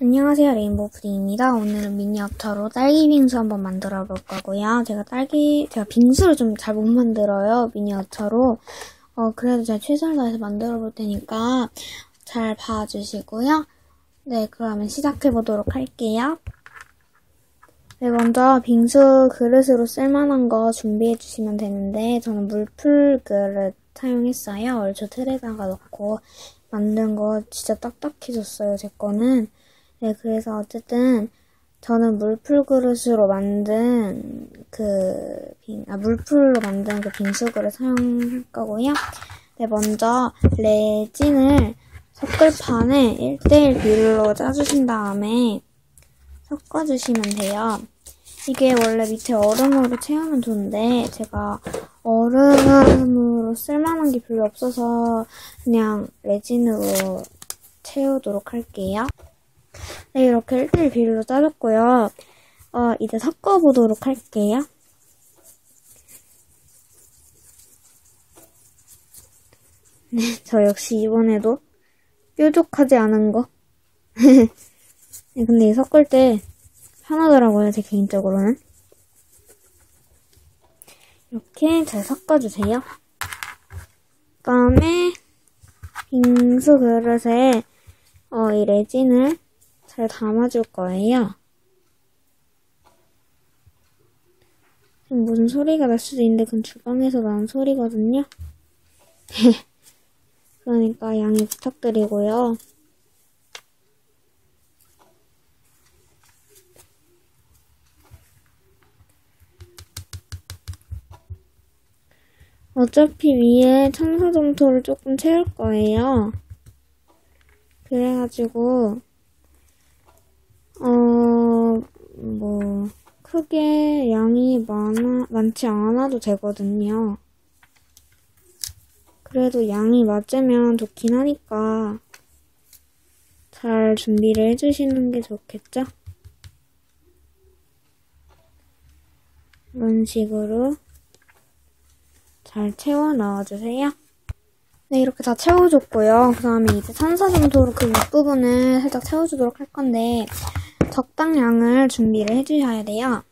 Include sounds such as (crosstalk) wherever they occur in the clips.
안녕하세요 레인보우 푸딩입니다. 오늘은 미니어처로 딸기 빙수 한번 만들어 볼 거고요. 제가 딸기 제가 빙수를 좀 잘 못 만들어요 미니어처로. 어 그래도 제가 최선을 다해서 만들어 볼 테니까 잘 봐주시고요. 네 그러면 시작해 보도록 할게요. 네 먼저 빙수 그릇으로 쓸만한 거 준비해 주시면 되는데 저는 물풀 그릇 사용했어요. 얼추 틀에다가 넣고 만든 거 진짜 딱딱해졌어요 제 거는. 네, 그래서 어쨌든 저는 물풀 그릇으로 만든 그 빙, 아, 물풀로 만든 그 빙수 그릇 사용할 거고요. 네, 먼저 레진을 섞을 판에 1대1 비율로 짜주신 다음에 섞어주시면 돼요. 이게 원래 밑에 얼음으로 채우면 좋은데 제가 얼음으로 쓸만한 게 별로 없어서 그냥 레진으로 채우도록 할게요. 네, 이렇게 1대1 비율로 짜줬고요. 어, 이제 섞어보도록 할게요. 네, (laughs) 저 역시 이번에도 뾰족하지 않은 거. (laughs) 네, 근데 이 섞을 때 편하더라고요, 제 개인적으로는. 이렇게 잘 섞어주세요. 그 다음에 빙수 그릇에 어, 이 레진을 잘 담아줄 거예요. 무슨 소리가 날 수도 있는데 그건 주방에서 나는 소리거든요. (laughs) 그러니까 양해 부탁드리고요. 어차피 위에 청사점토를 조금 채울 거예요. 그래가지고 어, 뭐, 크게 양이 많아, 많지 않아도 되거든요. 그래도 양이 맞으면 좋긴 하니까 잘 준비를 해주시는 게 좋겠죠? 이런 식으로 잘 채워 넣어주세요. 네, 이렇게 다 채워줬고요. 그 다음에 이제 산사정도로 그 윗부분을 살짝 채워주도록 할 건데 적당량을 준비를 해주셔야 돼요.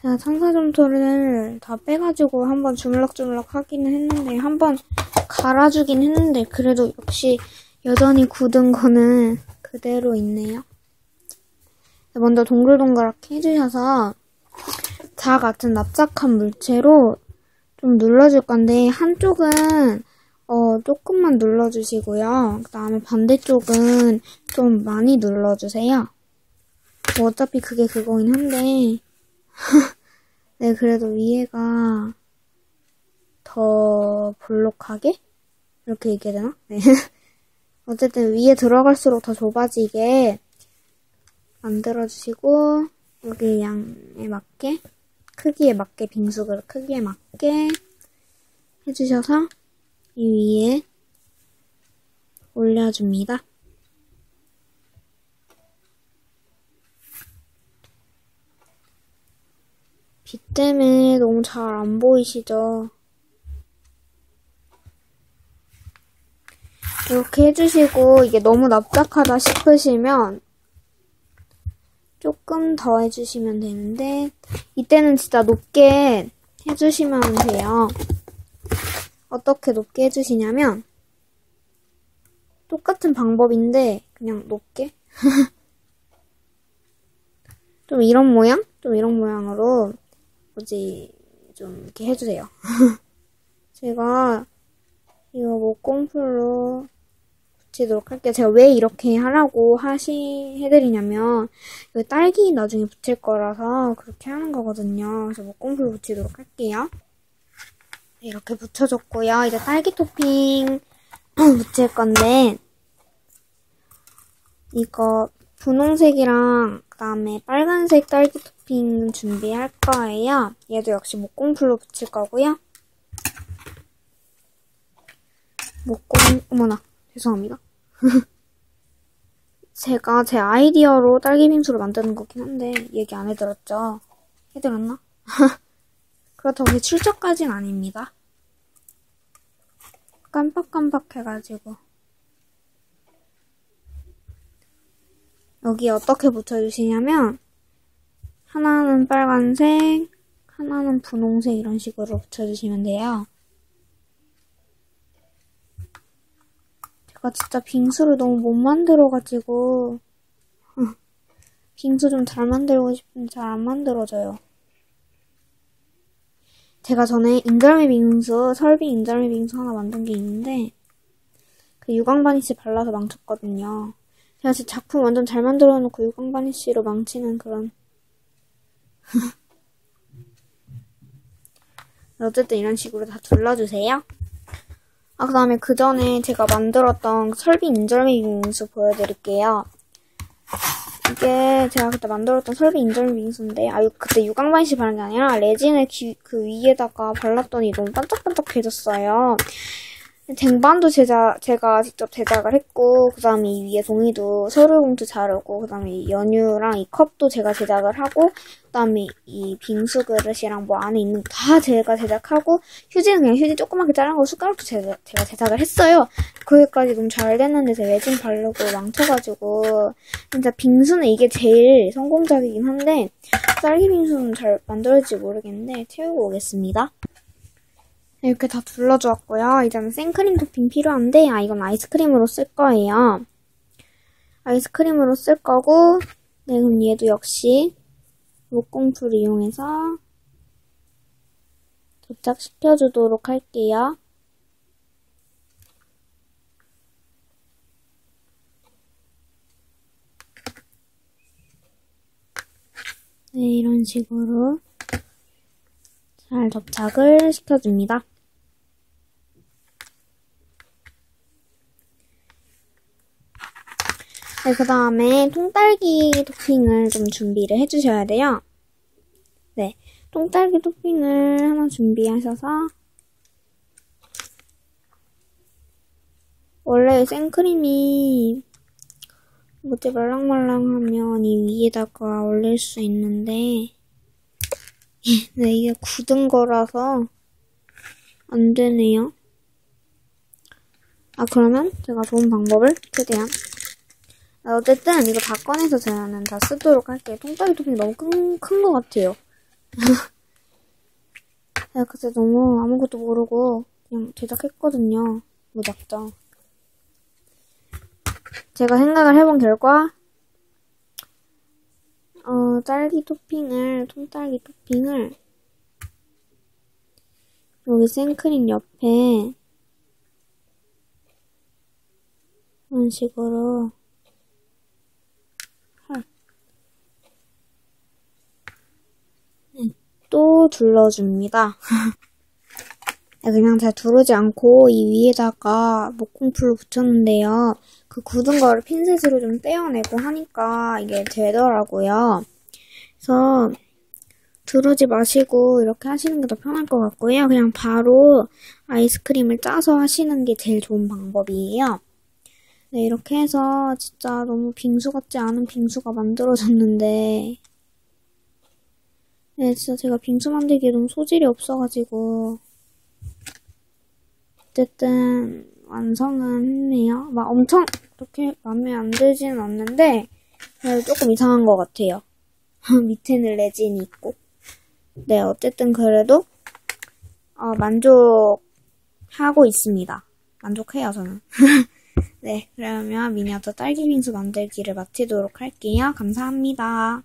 제가 청사점토를 다 빼가지고 한번 주물럭주물럭 하기는 했는데 한번 갈아주긴 했는데 그래도 역시 여전히 굳은 거는 그대로 있네요. 먼저 동글동글하게 해주셔서 자 같은 납작한 물체로 좀 눌러줄 건데 한쪽은 어, 조금만 눌러주시고요. 그 다음에 반대쪽은 좀 많이 눌러주세요. 뭐 어차피 그게 그거긴 한데 (laughs) 네 그래도 위에가 더 볼록하게 이렇게 얘기해야 되나? 네. (laughs) 어쨌든 위에 들어갈수록 더 좁아지게 만들어주시고 여기 양에 맞게 크기에 맞게 빙수그릇 크기에 맞게 해주셔서 이 위에 올려줍니다. 빛 때문에 너무 잘 안 보이시죠? 이렇게 해주시고 이게 너무 납작하다 싶으시면 조금 더 해주시면 되는데 이때는 진짜 높게 해주시면 돼요. 어떻게 높게 해주시냐면 똑같은 방법인데 그냥 높게 (laughs) 좀 이런 모양? 좀 이런 모양으로 뭐지 좀 이렇게 해주세요. (laughs) 제가 이거 목공풀로 붙이도록 할게요. 제가 왜 이렇게 하라고 하시, 해드리냐면, 이거 딸기 나중에 붙일 거라서 그렇게 하는 거거든요. 그래서 목공풀 붙이도록 할게요. 네, 이렇게 붙여줬고요. 이제 딸기 토핑 (clears throat) 붙일 건데, 이거 분홍색이랑 그 다음에 빨간색 딸기 토핑 준비할 거예요. 얘도 역시 목공풀로 붙일 거고요. 목공, 어머나, 죄송합니다. (laughs) 제가 제 아이디어로 딸기 빙수를 만드는 거긴 한데 얘기 안 해드렸죠? 해드렸나? (laughs) 그렇다고 제 출처까진 아닙니다. 깜빡깜빡 해가지고. 여기 어떻게 붙여주시냐면, 하나는 빨간색, 하나는 분홍색 이런 식으로 붙여주시면 돼요. 제가 진짜 빙수를 너무 못 만들어가지고, (laughs) 빙수 좀 잘 만들고 싶은데 잘 안 만들어져요. 제가 전에 인절미 빙수, 설빙 인절미 빙수 하나 만든 게 있는데, 그 유광 바니쉬 발라서 망쳤거든요. 제가 제 작품 완전 잘 만들어 놓고 유광 바니쉬로 망치는 그런. (laughs) 어쨌든 이런 식으로 다 둘러주세요. 아, 그 다음에 그 전에 제가 만들었던 설빙 인절미 빙수 보여드릴게요. 이게 제가 그때 만들었던 설빙 인절미 빙수인데, 아, 그때 유광바니쉬 바른 게 아니라 레진을 기, 그 위에다가 발랐더니 너무 반짝반짝해졌어요. 쟁반도 제작, 제가 직접 제작을 했고, 그 다음에 이 위에 종이도 서류봉투 자르고, 그 다음에 이 연유랑 이 컵도 제가 제작을 하고, 그 다음에 이 빙수 그릇이랑 뭐 안에 있는 거 다 제가 제작하고, 휴지는 그냥 휴지 조그맣게 자른 거 숟가락도 제가, 제가 제작을 했어요. 거기까지 너무 잘 됐는데 제가 레진 바르고 망쳐가지고, 진짜 빙수는 이게 제일 성공작이긴 한데, 딸기 빙수는 잘 만들어질지 모르겠는데, 채우고 오겠습니다. 이렇게 다 둘러주었고요. 이제는 생크림 토핑 필요한데, 아, 이건 아이스크림으로 쓸 거예요. 아이스크림으로 쓸 거고, 네, 그럼 얘도 역시 목공풀 이용해서 도착시켜 주도록 할게요. 네, 이런 식으로 잘 접착을 시켜줍니다. 네, 그 다음에 통딸기 토핑을 좀 준비를 해주셔야 돼요. 네, 통딸기 토핑을 하나 준비하셔서 원래 생크림이 뭐지 말랑말랑하면 이 위에다가 올릴 수 있는데 (laughs) 네, 이게 굳은 거라서 안 되네요. 아, 그러면 제가 좋은 방법을 최대한 아, 어쨌든 이거 다 꺼내서 저는 다 쓰도록 할게요. 통짜기 토핑 너무 큰, 큰것 같아요. (laughs) 제가 그때 너무 아무것도 모르고 그냥 제작했거든요. 무작정. 제가 생각을 해본 결과 어, 딸기 토핑을, 통딸기 토핑을 여기 생크림 옆에 이런 식으로 또 둘러줍니다. 그냥 잘 두르지 않고 이 위에다가 목공풀을 붙였는데요. 그 굳은 거를 핀셋으로 좀 떼어내고 하니까 이게 되더라고요. 그래서 두르지 마시고 이렇게 하시는 게 더 편할 것 같고요. 그냥 바로 아이스크림을 짜서 하시는 게 제일 좋은 방법이에요. 네, 이렇게 해서 진짜 너무 빙수 같지 않은 빙수가 만들어졌는데 네, 진짜 제가 빙수 만들기에 소질이 없어가지고 어쨌든 완성은 했네요. 막 엄청 그렇게 마음에 안 들지는 않는데 조금 이상한 것 같아요. (laughs) 밑에는 레진이 있고 네, 어쨌든 그래도 어, 만족하고 있습니다. 만족해요, 저는. (laughs) 네, 그러면 미니어처 딸기 빙수 만들기를 마치도록 할게요. 감사합니다.